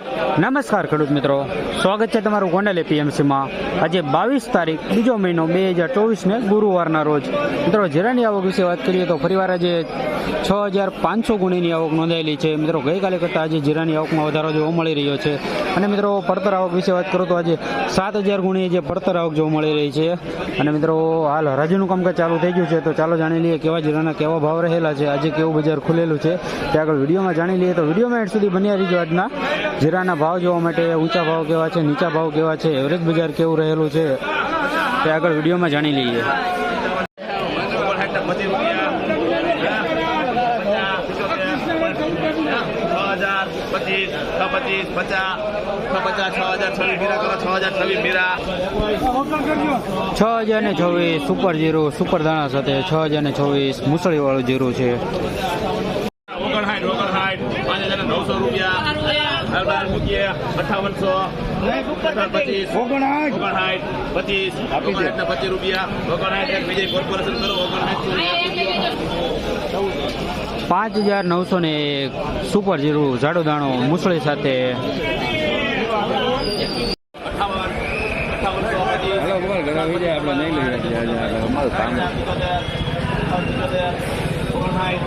Oh. નમસ્કાર ખેડૂત મિત્રો. સ્વાગત છે તમારું ગોંડલ એપીએમસીમાં. આજે બાવીસ તારીખ, બીજો મહિનો, બે હજાર ચોવીસને ગુરુવારના રોજ. મિત્રો, જીરાની આવક વિશે વાત કરીએ તો ફરીવાર આજે છ હજાર પાંચસો ગુણીની આવક નોંધાયેલી છે. મિત્રો, ગઈકાલે કરતાં આજે જીરાની આવકમાં વધારો જોવા મળી રહ્યો છે. અને મિત્રો, પડતર આવક વિશે વાત કરું તો આજે સાત હજાર ગુણી જે પડતર આવક જોવા મળી રહી છે. અને મિત્રો, હાલ હરાજીનું કામકાજ ચાલુ થઈ ગયું છે. તો ચાલો જાણી લઈએ કેવા જીરાના કેવા ભાવ રહેલા છે. આજે કેવું બજાર ખુલેલું છે. તે આગળ વિડીયોમાં જાણી લઈએ. તો વિડીયોમાં એડ સુધી બન્યા રહીજો આજના જીરાના ભાવ જોવા માટે ઊંચા ભાવ કેવા છે, નીચા ભાવ કેવા છે, એવરેજ બજાર કેવું રહેલું છે, તે આગળ વિડીયોમાં જાણી લઈએ. છ હજાર ને છવ્વીસ, સુપર જીરો, સુપર દાણા સાથે છ હજાર ને છવ્વીસ, મુસળીવાળું જીરું છે ઓગણસાઠ ઓગણસાઠ પાંચ હજાર નવસો રૂપિયા અઢાર અઠાવનસો પચીસ. ઓગણસાઠ. પચીસ. ઓગણસાઠ ને પચીસ રૂપિયા. ઓગણસાઠ વિજય કોર્પોરેશન કરો ઓગણસાઠ પાંચ હજાર નવસો ને એક સુપર જીરું જાડો દાણો મુસળી સાથે. અઠાવન અઠાવનસો પચીસ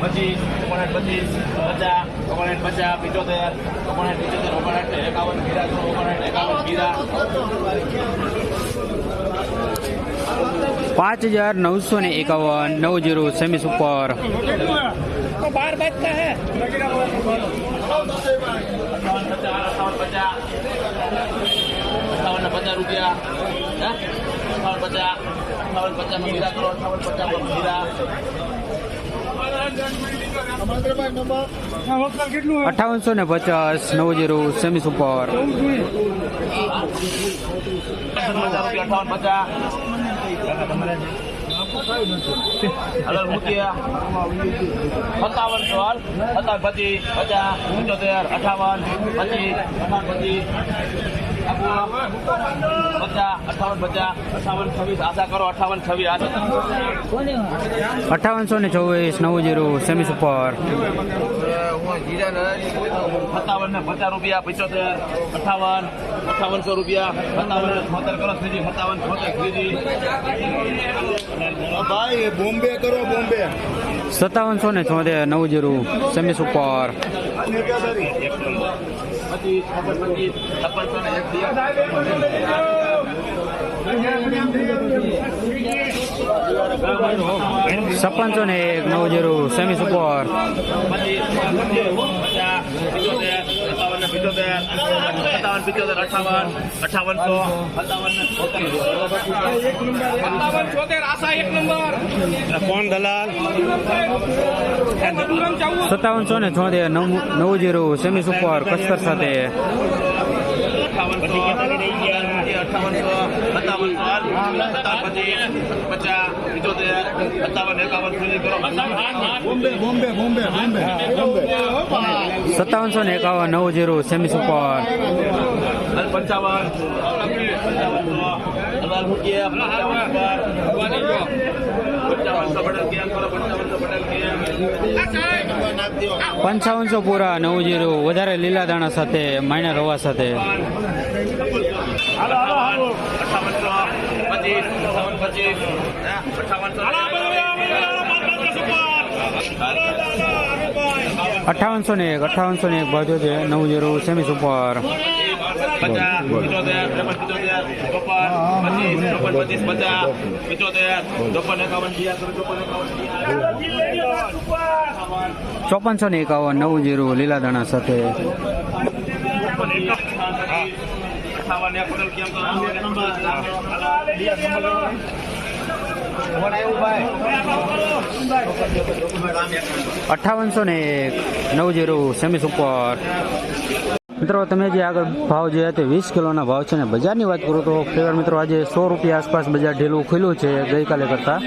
પચીસ ઓગણસાઠ પચીસ પચાસ ઓગણસાઠ પચાસ પિચોતેર ઓગણસાઠ પિચોતેર ઓગણસાઠ એકાવન ગીરા ઓગણસાઠ એકાવન ગીરા પાંચ હજાર નવસો ને એકાવન નવ જીરો સેમી સુપર. બાર બચતા હે. પચાસ અઠાવન પચાસ પચાસ રૂપિયા પચાસ પચાસ ગીરા કરો અઠાવન પચાસ ગીરા અઠાવનસો ને પચાસ, નવ જીરો, સેમી સુપર. સત્તાવન સોળ સત્તાવન પચીસ પચાસ પંચોતેર અઠાવન પચીસ પચીસ, પચાસ. અઠાવન પચાસ અઠાવન છવ્વીસ આશા કરો અઠાવન છવ્વીસ આશા અઠાવનસો ને ચોવીસ નવ જીરો સેમી સુપર. સત્તાવન ને પચાસ રૂપિયા પંચોતેર અઠાવન અઠાવનસો રૂપિયા સત્તાવન ને છોતેર કરો ત્રીજી સત્તાવન છોતેર ત્રીજી. ભાઈ બોમ્બે કરો બોમ્બે. સત્તાવનસો ને છોતેર નવ જીરો સેમી સુપર. પચીસ છપ્પન પચીસ છપ્પનસો ને એક છપ્પનસો ને એક નવ જીરો સેમી સુપર કોણ દલાલ સત્તાવનસો ને છોતેર નવ જીરો સેમી સુપર કસ્તર સાથે. અઠાવનસો અઠાવનસો સત્તાવન સત્તાવન પછી પચાસ પિચોતેર સત્તાવન એકાવન સુધી કરો બોમ્બે બોમ્બે બોમ્બે સત્તાવનસો ને એકાવન નવ જીરો સેમી સુપર પંચાવન પંચાવનસો પટેલ કેમ પંચાવનસો પટેલ કેમ પંચાવનસો પૂરા નવ જીરો વધારે લીલા દાણા સાથે માઇનર રવા સાથે. અઠાવનસો ને એક અઠાવનસો ને એક બાજુ છે નવ જીરો સેમી સુપર. પચાસ એકાવન ચોપનસો ને એકાવન નવ જીરો લીલા દાણા સાથે અઠાવનસો ને એક નવ જીરો સેમી સુપર મિત્રો, તમે જે આગળ ભાવ જે તે વીસ કિલોના ભાવ છે ને બજારની વાત કરું તો ફેવર મિત્રો, આજે સો રૂપિયા આસપાસ બજાર ઢીલું ખુલ્યું છે ગઈકાલે કરતાં.